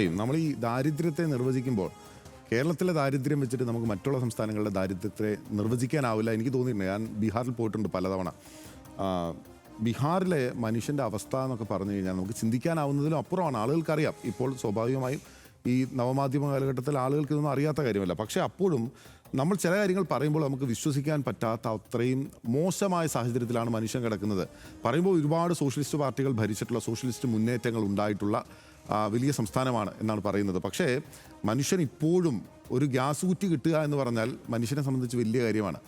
നമ്മൾ ഈ ദാരിദ്ര്യത്തെ നിർവചിക്കുമ്പോൾ കേരളത്തിലെ ദാരിദ്ര്യം വെച്ചിട്ട് നമുക്ക് മറ്റുള്ള സംസ്ഥാനങ്ങളുടെ ദാരിദ്ര്യത്തെ നിർവചിക്കാനാവില്ല എനിക്ക് തോന്നിയിട്ടുണ്ട്. ഞാൻ ബീഹാറിൽ പോയിട്ടുണ്ട് പലതവണ. ബീഹാറിലെ മനുഷ്യന്റെ അവസ്ഥ എന്നൊക്കെ പറഞ്ഞു കഴിഞ്ഞാൽ നമുക്ക് ചിന്തിക്കാനാവുന്നതിലും അപ്പുറമാണ്. ആളുകൾക്കറിയാം. ഇപ്പോൾ സ്വാഭാവികമായും ഈ നവമാധ്യമ കാലഘട്ടത്തിൽ ആളുകൾക്ക് ഇതൊന്നും അറിയാത്ത കാര്യമല്ല. പക്ഷേ അപ്പോഴും നമ്മൾ ചില കാര്യങ്ങൾ പറയുമ്പോൾ നമുക്ക് വിശ്വസിക്കാൻ പറ്റാത്ത അത്രയും മോശമായ സാഹചര്യത്തിലാണ് മനുഷ്യൻ കിടക്കുന്നത്. പറയുമ്പോൾ ഒരുപാട് സോഷ്യലിസ്റ്റ് പാർട്ടികൾ ഭരിച്ചിട്ടുള്ള സോഷ്യലിസ്റ്റ് മുന്നേറ്റങ്ങൾ ഉണ്ടായിട്ടുള്ള വലിയ സംസ്ഥാനമാണ് എന്നാണ് പറയുന്നത്. പക്ഷേ മനുഷ്യൻ ഇപ്പോഴും ഒരു ഗ്യാസ് കുറ്റി കിട്ടുക എന്ന് പറഞ്ഞാൽ മനുഷ്യനെ സംബന്ധിച്ച് വലിയ കാര്യമാണ്.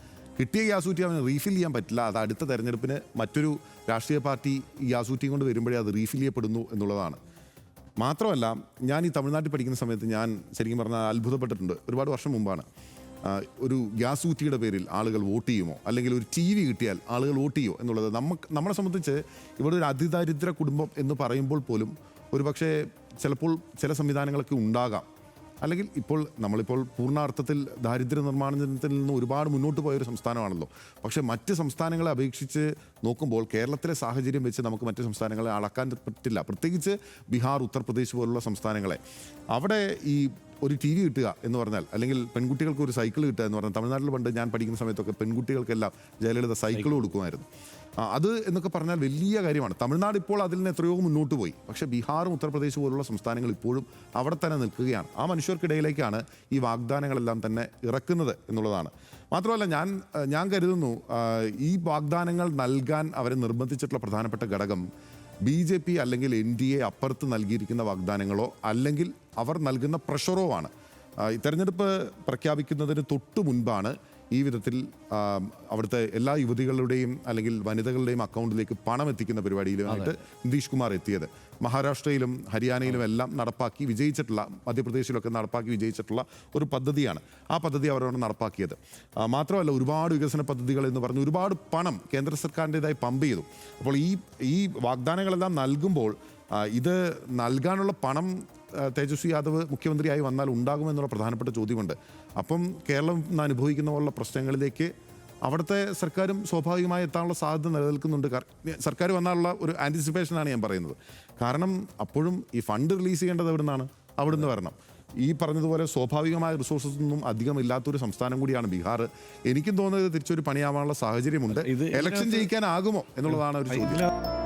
കിട്ടിയ ഗ്യാസ് കുറ്റി അവന് റീഫിൽ ചെയ്യാൻ പറ്റില്ല. അത് അടുത്ത തെരഞ്ഞെടുപ്പിന് മറ്റൊരു രാഷ്ട്രീയ പാർട്ടി ഈ ഗ്യാസ് കുറ്റിയും കൊണ്ട് വരുമ്പോഴേ അത് റീഫിൽ ചെയ്യപ്പെടുന്നു എന്നുള്ളതാണ്. മാത്രമല്ല ഞാൻ ഈ തമിഴ്നാട്ടിൽ പഠിക്കുന്ന സമയത്ത് ഞാൻ ശരിക്കും പറഞ്ഞാൽ അത്ഭുതപ്പെട്ടിട്ടുണ്ട്. ഒരുപാട് വർഷം മുമ്പാണ്. ഒരു ഗ്യാസ് കുറ്റിയുടെ പേരിൽ ആളുകൾ വോട്ട് ചെയ്യുമോ? അല്ലെങ്കിൽ ഒരു ടി വി കിട്ടിയാൽ ആളുകൾ വോട്ട് ചെയ്യുമോ എന്നുള്ളത്? നമുക്ക് നമ്മളെ സംബന്ധിച്ച് ഇവിടെ ഒരു അതിദാരിദ്ര്യ കുടുംബം എന്ന് പറയുമ്പോൾ പോലും ഒരു പക്ഷേ ചിലപ്പോൾ ചില സംവിധാനങ്ങളൊക്കെ ഉണ്ടാകാം. അല്ലെങ്കിൽ ഇപ്പോൾ നമ്മളിപ്പോൾ പൂർണാർത്ഥത്തിൽ ദാരിദ്ര്യ നിർമ്മാർജനത്തിൽ നിന്ന് ഒരുപാട് മുന്നോട്ട് പോയ ഒരു സംസ്ഥാനമാണല്ലോ. പക്ഷേ മറ്റ് സംസ്ഥാനങ്ങളെ അപേക്ഷിച്ച് നോക്കുമ്പോൾ കേരളത്തിലെ സാഹചര്യം വെച്ച് നമുക്ക് മറ്റ് സംസ്ഥാനങ്ങളെ അളക്കാൻ പറ്റില്ല. പ്രത്യേകിച്ച് ബീഹാർ ഉത്തർപ്രദേശ് പോലുള്ള സംസ്ഥാനങ്ങളെ. അവിടെ ഈ ഒരു ടി വി കിട്ടുക എന്ന് പറഞ്ഞാൽ അല്ലെങ്കിൽ പെൺകുട്ടികൾക്ക് ഒരു സൈക്കിൾ കിട്ടുക എന്ന് പറഞ്ഞാൽ തമിഴ്നാട്ടിൽ പണ്ട് ഞാൻ പഠിക്കുന്ന സമയത്തൊക്കെ പെൺകുട്ടികൾക്കെല്ലാം ജയലളിത സൈക്കിൾ കൊടുക്കുമായിരുന്നു. അത് എന്നൊക്കെ പറഞ്ഞാൽ വലിയ കാര്യമാണ്. തമിഴ്നാട് ഇപ്പോൾ അതിൽ നിന്ന് എത്രയോ മുന്നോട്ട് പോയി. പക്ഷേ ബീഹാറും ഉത്തർപ്രദേശ് പോലുള്ള സംസ്ഥാനങ്ങൾ ഇപ്പോഴും അവിടെ തന്നെ നിൽക്കുകയാണ്. ആ മനുഷ്യർക്കിടയിലേക്കാണ് ഈ വാഗ്ദാനങ്ങളെല്ലാം തന്നെ ഇറക്കുന്നത് എന്നുള്ളതാണ്. മാത്രമല്ല ഞാൻ ഞാൻ കരുതുന്നു ഈ വാഗ്ദാനങ്ങൾ നൽകാൻ അവരെ നിർബന്ധിച്ചിട്ടുള്ള പ്രധാനപ്പെട്ട ഘടകം ബി ജെ പി അല്ലെങ്കിൽ എൻ ഡി എ അപ്പുറത്ത് നൽകിയിരിക്കുന്ന വാഗ്ദാനങ്ങളോ അല്ലെങ്കിൽ അവർ നൽകുന്ന പ്രഷറോ ആണ്. തെരഞ്ഞെടുപ്പ് പ്രഖ്യാപിക്കുന്നതിന് തൊട്ട് മുൻപാണ് ഈ വിധത്തിൽ അവിടുത്തെ എല്ലാ യുവതികളുടെയും അല്ലെങ്കിൽ വനിതകളുടെയും അക്കൗണ്ടിലേക്ക് പണം എത്തിക്കുന്ന പരിപാടിയിലുമായിട്ട് നിതീഷ് കുമാർ എത്തിയത്. മഹാരാഷ്ട്രയിലും ഹരിയാനയിലും എല്ലാം നടപ്പാക്കി വിജയിച്ചിട്ടുള്ള മധ്യപ്രദേശിലൊക്കെ നടപ്പാക്കി വിജയിച്ചിട്ടുള്ള ഒരു പദ്ധതിയാണ് ആ പദ്ധതി അവരവിടെ നടപ്പാക്കിയത്. മാത്രമല്ല ഒരുപാട് വികസന പദ്ധതികൾ എന്ന് പറഞ്ഞ് ഒരുപാട് പണം കേന്ദ്ര സർക്കാരിന്റെതായി പമ്പ് ചെയ്തു. അപ്പോൾ ഈ ഈ വാഗ്ദാനങ്ങളെല്ലാം നൽകുമ്പോൾ ഇത് നൽകാനുള്ള പണം തേജസ്വി യാദവ് മുഖ്യമന്ത്രിയായി വന്നാൽ ഉണ്ടാകുമെന്നുള്ള പ്രധാനപ്പെട്ട ചോദ്യമുണ്ട്. അപ്പം കേരളം ഇന്ന് അനുഭവിക്കുന്ന പോലുള്ള പ്രശ്നങ്ങളിലേക്ക് അവിടുത്തെ സർക്കാരും സ്വാഭാവികമായി എത്താനുള്ള സാധ്യത നിലനിൽക്കുന്നുണ്ട്. സർക്കാർ വന്നാലുള്ള ഒരു ആന്റിസിപ്പേഷനാണ് ഞാൻ പറയുന്നത്. കാരണം അപ്പോഴും ഈ ഫണ്ട് റിലീസ് ചെയ്യേണ്ടത് എവിടെ നിന്നാണ് അവിടുന്ന് വരണം. ഈ പറഞ്ഞതുപോലെ സ്വാഭാവികമായ റിസോഴ്സസ് ഒന്നും അധികം ഇല്ലാത്തൊരു സംസ്ഥാനം കൂടിയാണ് ബീഹാർ. എനിക്കും തോന്നുന്നത് തിരിച്ചൊരു പണിയാവാനുള്ള സാഹചര്യമുണ്ട്. ഇത് ഇലക്ഷൻ ജയിക്കാനാകുമോ എന്നുള്ളതാണ് ഒരു ചോദ്യം.